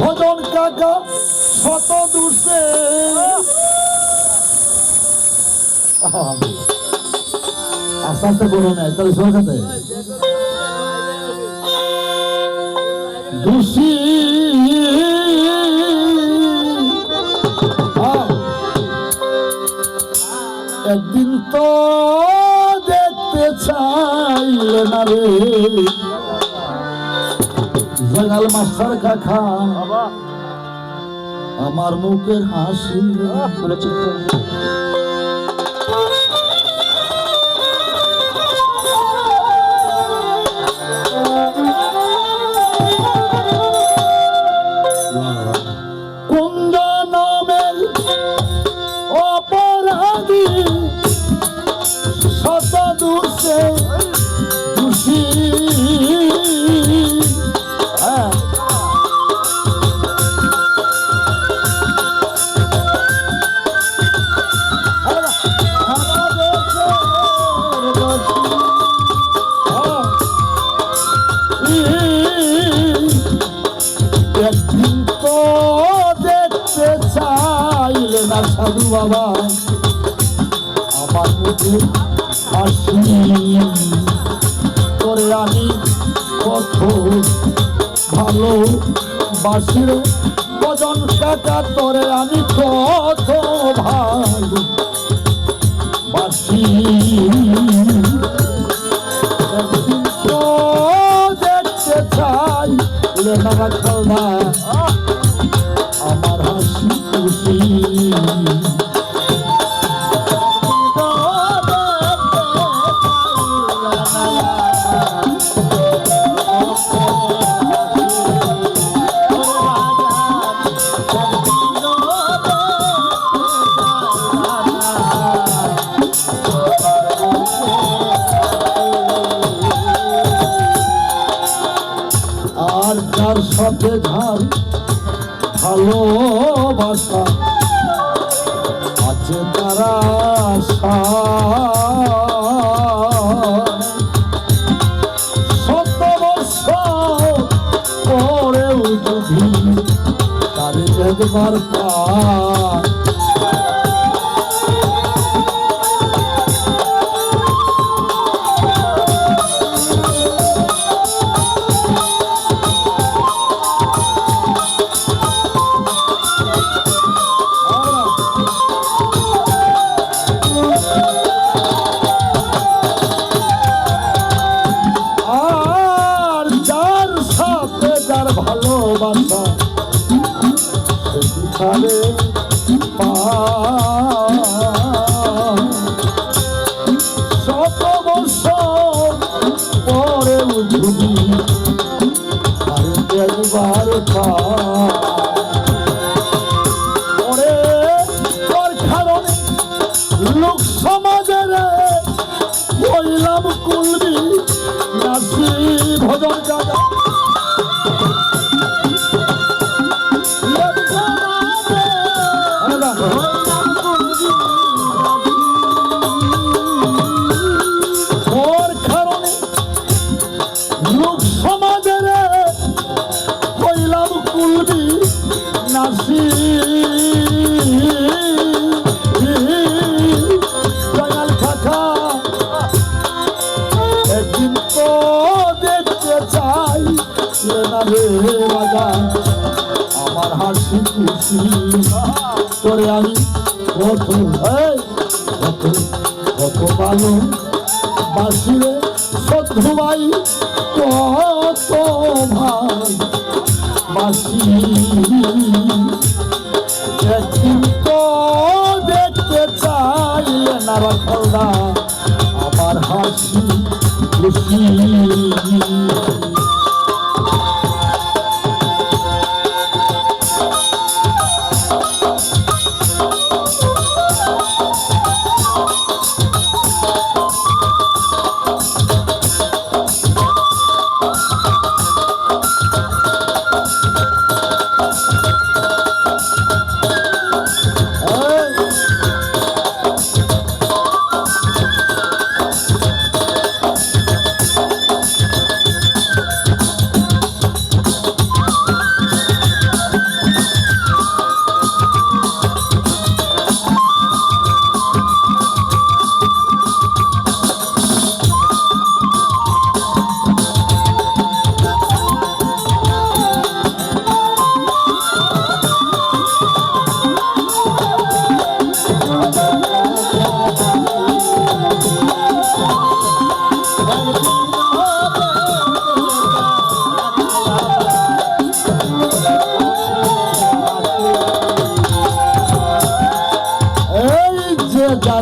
ভজন কাকা শত দূরছে। আস্তে আস্তে করো না, তাহলে সরে সাথে দোষী। একদিন তো দেখতে চাইলে না রে। জয়নাল মাস্টার কাকা আমার মুখের হাসি। সাধু বাবা আমার মুখে হাসি করে আমি কত ভালো বাসিরে ভজন কাকা তোরে আমি কত ভালো বাসি চাই লেনা খেলনা সাথে ঝাল ভালোবাসা আছে তারা আশা। শত যদি তার পায় লোক সমাজের হইলাম কুলবি নাসি ভজন লোক সমাজের হইলাম কুলবি নাসি আমার হাসি খুশি করে আমি কত কত কত ভালো বাসুরে শত্রু ভাই, কত ভাই বাসি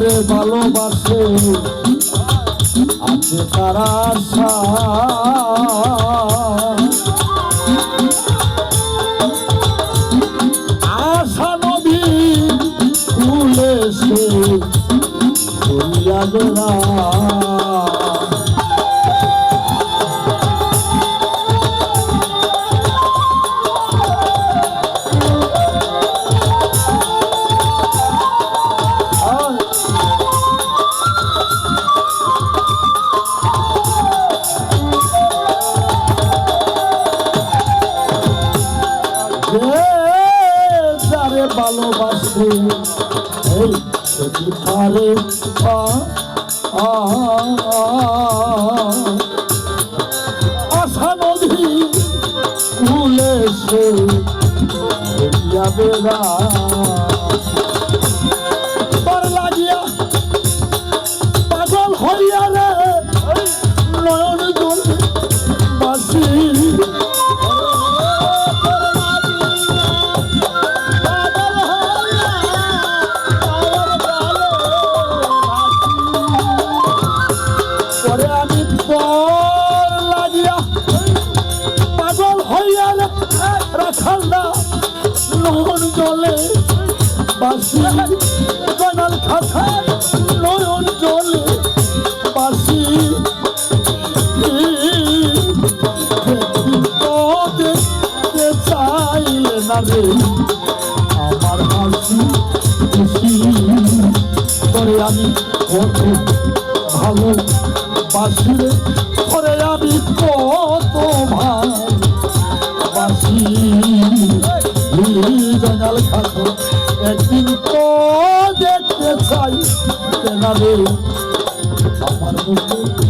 যারে ভালোবাসে। আছে তারা আশা আশা নদী যারে ভালোবাসে এই সেটি পারে আশা নদী কুলে সে বেড়া গনাল খাথায় নয়ন জলে বাসি। দেখতে চাইলে না রে। আমার হাসি খুশি করে আমি কত ভালো বাসি রে। করে আমি কত খাতো একদিন তো দেখতে চাই কেনা আমার মুখে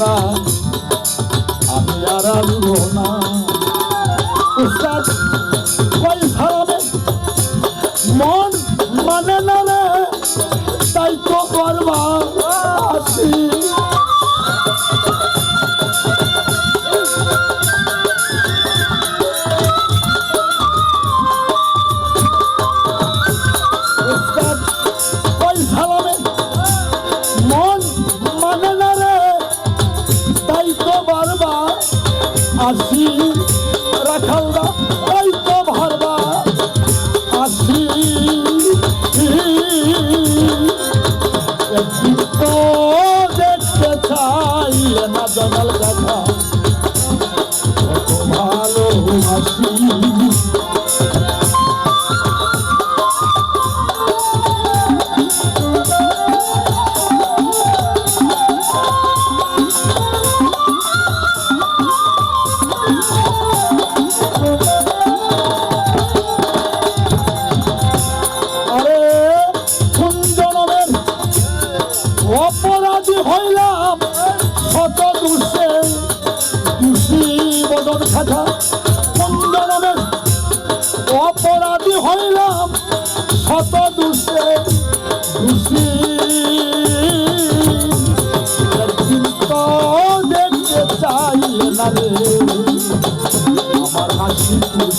না আমি আর আসব বললে না জনাল কথা। কত ভালোবাসি।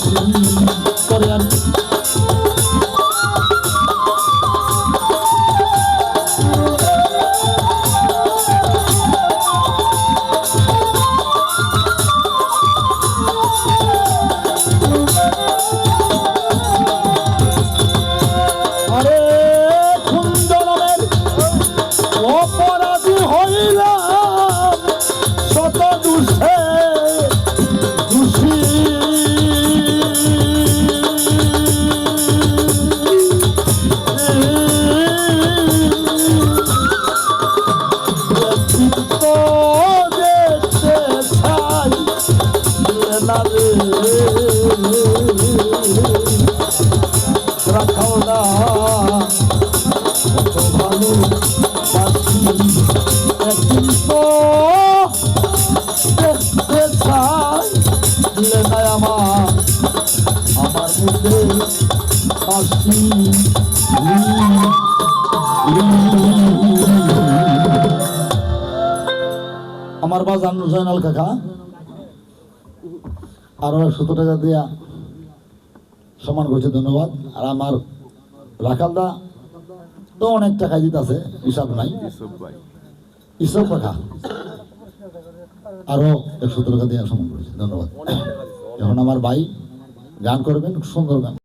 这个 জয়নাল কাকা আরও একশো টাকা দিয়া সমান করছে ধন্যবাদ। আর আমার রাখালদা তো অনেক টাকা দিতেছে হিসাব নাই। ইসব কাকা আরও একশো টাকা দিয়ে সমান করেছে ধন্যবাদ। এখন আমার ভাই গান করবেন সুন্দর গান।